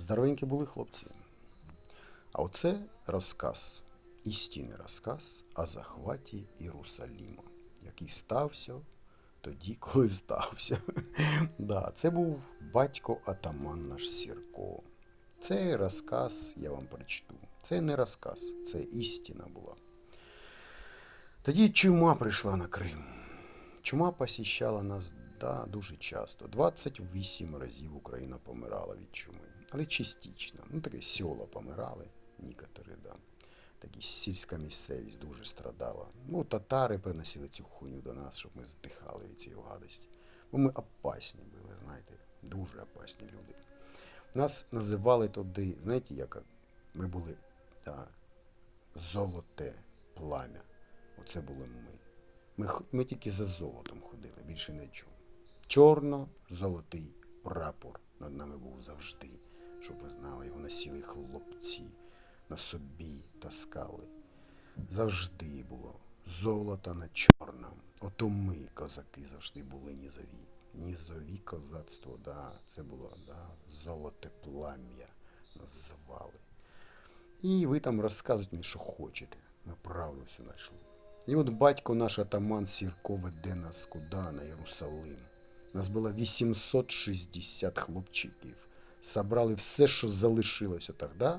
Здоровенькі були хлопці. А оце розказ, істинний розказ о захваті Єрусаліма, який стався тоді, коли стався. да, це був батько атаман наш Сірко. Цей розказ я вам прочту. Це не розказ, це істина була. Тоді чума прийшла на Крим. Чума посіщала нас да, дуже часто. 28 разів Україна помирала від чуми. Але частично. Ну, таке села помирали, некоторі, да. Такі сільська місцевість дуже страдала. Ну, татари приносили цю хуйню до нас, щоб ми здихали від цієї гадості. Бо ми опасні були, знаєте, дуже опасні люди. Нас називали туди, знаєте, як ми були да, золоте плам'я. Оце були ми. Ми, ми тільки за золотом ходили, більше нічого. Чорно-золотий прапор над нами був завжди, щоб ви знали, його носили хлопці, на собі таскали. Завжди було золото на чорному. Ото ми, козаки, завжди були нізові. Нізові козацтво, да, це було да, золоте плам'я нас звали. І ви там розказуєте мені, що хочете. Ми правду всю знайшли. І от батько наш атаман Сірко веде нас куди? На Єрусалим. Нас було 860 хлопчиків. Собрали все, що залишилося тоді.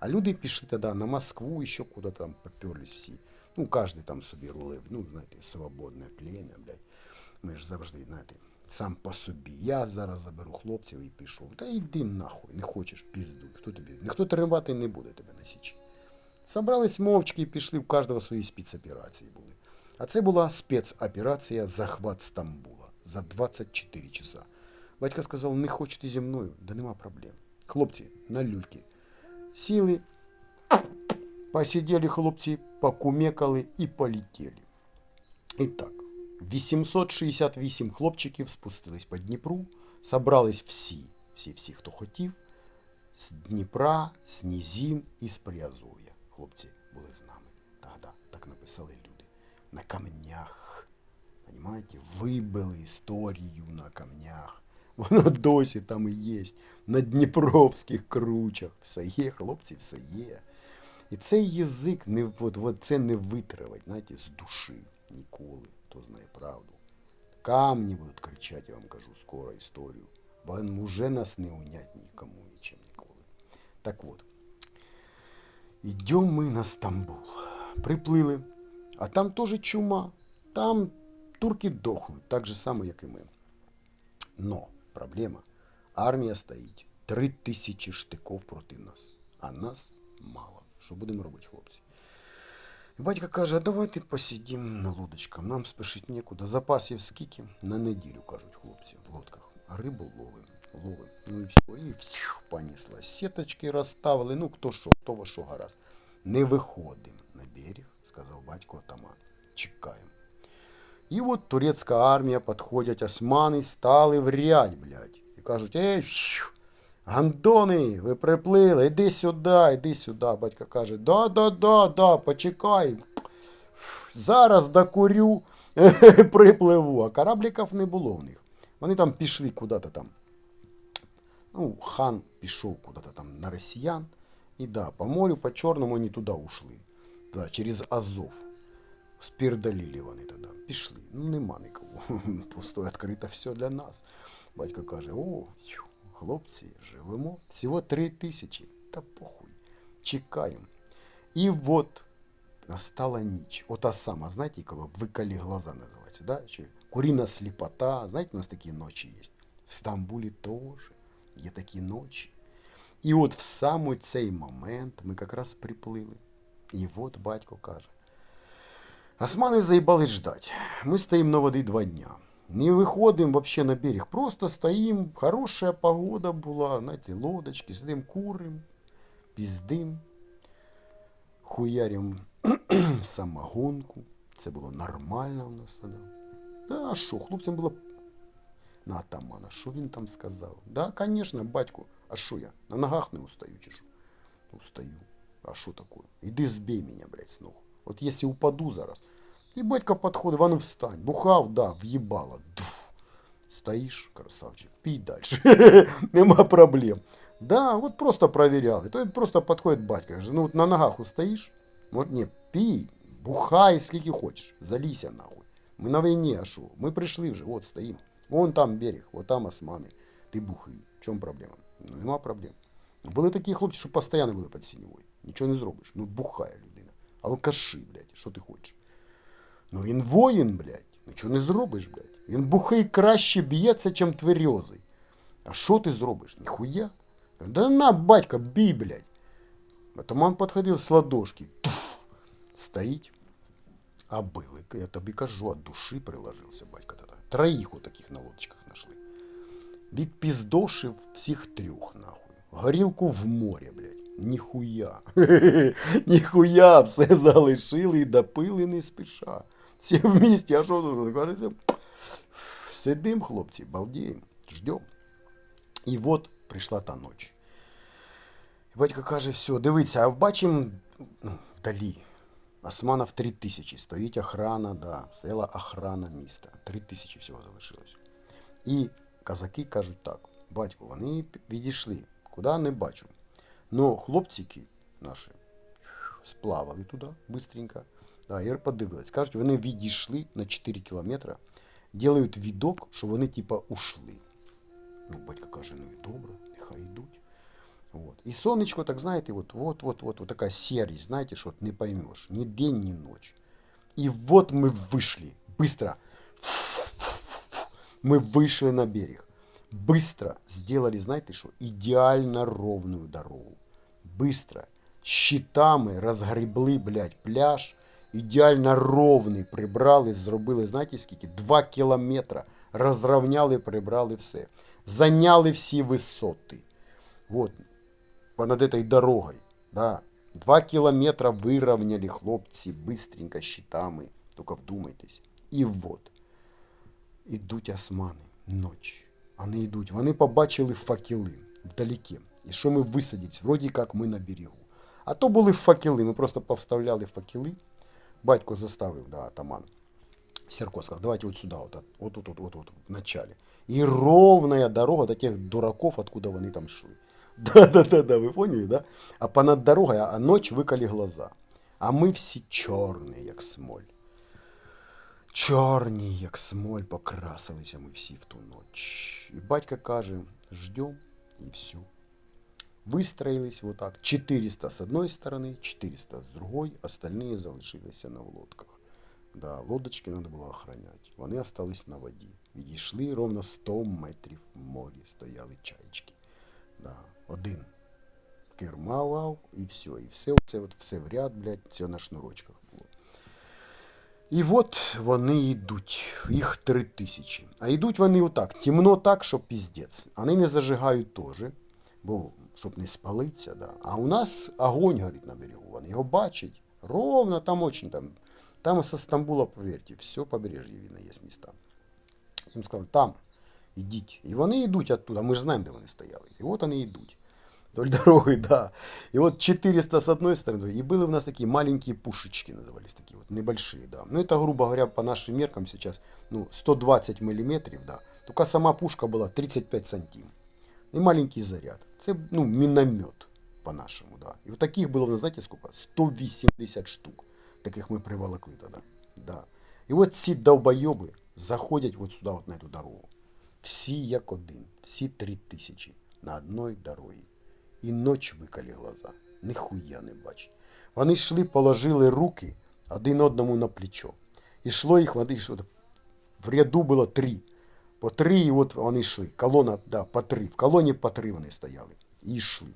А люди пішли тоді на Москву і ще куди там поперлись всі. Ну, кожен там собі рулив, ну, знаєте, свободне плем'я, блядь. Ми ж завжди, знаєте, сам по собі. Я зараз заберу хлопців і пішов. Та йди нахуй, не хочеш, піздуй. Хто тобі? Ніхто тримати не буде тебе на січі. Собрались мовчки і пішли, в кожного свої спецоперації були. А це була спецоперація захват Стамбула за 24 часа. Батько сказав, не хочете зі мною? Да нема проблем. Хлопці, на люльки. Сіли, посиділи хлопці, покумекали і полетіли. І так, 868 хлопчиків спустились по Дніпру, собрались всі, всі, всі, хто хотів, з Дніпра, з Нізім і з Приазов'я. Хлопці були з нами. Тогда так написали люди. На камнях. Понимаете? Вибили історію на камнях. Воно досі там і є. На Дніпровських кручах. Все є, хлопці, все є. І цей язик не, от, от, це не витривать, знаєте, з душі ніколи, хто знає правду. Камні будуть кричати, я вам кажу, скоро історію. Бо вже нас не унять нікому нічим ніколи. Так от, Идем мы на Стамбул. Приплили. А там теж чума. Там турки дохнуть, так же само, як і ми. Но проблема. Армія стоїть. Три тисячі штиков проти нас. А нас мало. Що будемо робити, хлопці? Батько каже, а давайте посидимо на лодочках. Нам спішить нікуди. Запасів скільки? На неділю, кажуть хлопці, в лодках. А рибу ловим. Ловим. Ну і все. І фью, понеслась. Сіточки розставили. Ну, хто що, хто во що гаразд. Не виходимо на берег, сказав батько атаман. Чекаємо. І от турецька армія підходять, османи стали в ряд, блядь. І кажуть, ей, гандони, ви приплили, іди сюди, іди сюди. Батько каже, да, да, да, да, почекай. Зараз докурю, припливу. А корабліків не було в них. Вони там пішли куди-то там. Ну, хан пішов куди-то там на росіян. І да, по морю, по чорному вони туди ушли. Да, через Азов. Спірдалілі вони тоді. Пішли. Ну, нема нікого. Пусто відкрито все для нас. Батько каже: о, тьфу, хлопці, живемо. Всього три тисячі. Та похуй. Чекаємо. І от настала ніч. Ота сама, знаєте, коли викалі глаза називається, да? Чи куріна сліпота. Знаєте, у нас такі ночі є. В Стамбулі теж є такі ночі. І от в саме цей момент ми якраз приплили. І от батько каже. Османы заебались ждать. Мы стоим на воды два дня. Не выходим вообще на берег. Просто стоим. Хорошая погода была. Знаете, лодочки. Сидим, курим. Пиздим. Хуярим самогонку. Це було нормально у нас тоді. Да, а що, хлопцям було на атамана. Що він там сказав? Да, конечно, батько. А що я? На ногах не устаю чи що? Устаю. А що таке? Іди збій мене, блядь, з ног. От якщо упаду зараз. І батько підходить, а ну встань. Бухав, да, в'їбало. Дуф. Стоїш, красавчик, пій далі. Нема проблем. Да, от просто проверяли. То просто підходить батько, каже, ну от на ногах устоїш? Може, ні, пій, бухай скільки хочеш, залійся нахуй. Ми на війні, а що? Ми прийшли вже, от стоїмо. Вон там берег, от там османи. Ти бухий. В чому проблема? Ну, нема проблем. Ну, Були такі хлопці, що постійно були під сіньовою. Нічого не зробиш. Ну бухає людина. Алкаши, блядь, що ти хочеш? Ну він воїн, блядь. Ну чого не зробиш, блядь? Він бухий краще б'ється, чим тверезий. А що ти зробиш? Ніхуя? Да на, батька, бій, блядь. Атаман підходив з ладошки. Туф, стоїть. А били, я тобі кажу, от душі приложився, батько тоді. Троїх у таких на лодочках знайшли. Відпіздошив всіх трьох, нахуй. Горілку в море, блядь. Ніхуя. Ніхуя, все залишили і допили не спіша. Всі в місті, а що тут? Кажеться, Сидим, хлопці, балдіємо, ждем. І от прийшла та ніч. Батько каже, все, дивіться, а бачимо ну, вдалі. Османов 3 тисячі, стоїть охрана, да, стояла охрана міста. 3 тисячі всього залишилось. І казаки кажуть так, батько, вони відійшли, куди не бачу. Ну, хлопчики наші сплавали туди быстренько. Да, і подивились. Кажуть, вони відійшли на 4 кілометри, ділають відок, що вони типа ушли. Ну, батько каже, ну і добре, нехай йдуть. Вот. І сонечко, так знаєте, вот, вот, вот, вот, вот така серість, знаєте, що от не поймеш, ні день, ні ночь. І вот ми вийшли, быстро. Мы вышли на берег. Быстро сделали, знаете что, идеально ровную дорогу. Быстро. Щитами розгребли, блядь, пляж. Ідеально ровний прибрали, зробили, знаєте скільки? Два кілометра. Розравняли, прибрали все. Заняли всі висоти. Вот, понад этой дорогой, да. Два километра выровняли хлопці быстренько щитами. Только вдумайтесь. І вот. Ідуть османи. Ноч. Вони йдуть. Вони побачили факели вдалеке. І що ми висадились? Вроді як ми на берегу. А то були факели. Ми просто повставляли факели. Батько заставив, да, атаман. Серко сказал, давайте вот сюда, вот, вот, вот, вот, вот, вот в начале. И ровная дорога до тех дураков, откуда вони там шли. Да-да-да, ви поняли, да? А понад дорогою, а ночь викали глаза. А ми всі чорні, як смоль. Чорні, як смоль, покрасилися ми всі в ту ніч. І батько каже, ждем, і все. Выстроились вот так. 400 с одной стороны, 400 с другой, остальные залишилися на лодках. Да, лодочки треба було охраняти. Вони остались на воді. Відійшли ровно 100 метрів в морі, стояли чаєчки. Да, один кермавав і все. І все, це от все в ряд, блядь, це на шнурочках було. І от вони йдуть, їх три тисячі. А йдуть вони отак. Темно так, що піздець. Вони не зажигають теж, бо щоб не спалитися. Да. А у нас огонь горить на берегу. Вони його бачать. Ровно там очень там. Там со Стамбула, поверьте, все побережжя видно, є міста. Їм сказали, там, ідіть. І вони йдуть оттуда, ми ж знаємо, де вони стояли. І от вони йдуть Вдоль дороги, да. И вот 400 с одной стороны, и были у нас такие маленькие пушечки, назывались такие вот, небольшие, да. Ну, это, грубо говоря, по нашим меркам сейчас, ну, 120 миллиметров, да. Только сама пушка была 35 сантим. И маленький заряд. Це, ну, міномет по-нашому, да. І от таких було, ви знаєте, сколько? 180 штук. Таких ми приволокли тоді. Да. І от ці довбойоби заходять от сюди, от на эту дорогу. Всі як один, всі три тисячі на одній дорогі. І ніч викалі глаза. Ніхуя не бачить. Вони йшли, положили руки один одному на плечо. І йшло їх, вони йшли, в ряду було три. По три, і от вони йшли. Колона, да, по три. В колоні по три вони стояли. І йшли.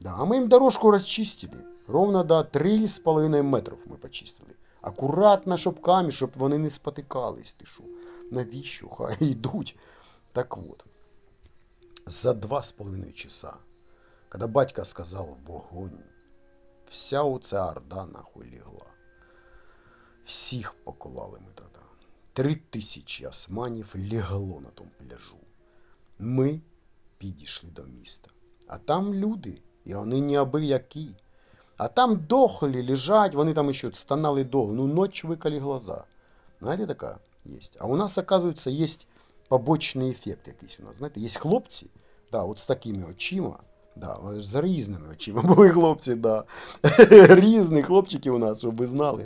Да, а ми їм дорожку розчистили. Ровно до 3,5 метрів ми почистили. Акуратно, щоб камінь, щоб вони не спотикались. Ти що? Навіщо? Хай йдуть. Так от. За два з коли батько сказав вогонь, вся оця орда нахуй лігла. Всіх поколали ми тоді. Три тисячі османів лігло на тому пляжу. Ми підійшли до міста. А там люди, і вони неабиякі. А там дохлі лежать, вони там ще стонали довго. Ну, ночь викали глаза. Знаєте, така є. А у нас, оказується, є побочний ефект якийсь у нас. Знаєте, є хлопці, да, от з такими очима, Да, за різними очима були хлопці, да. Різні хлопчики у нас, щоб ви знали.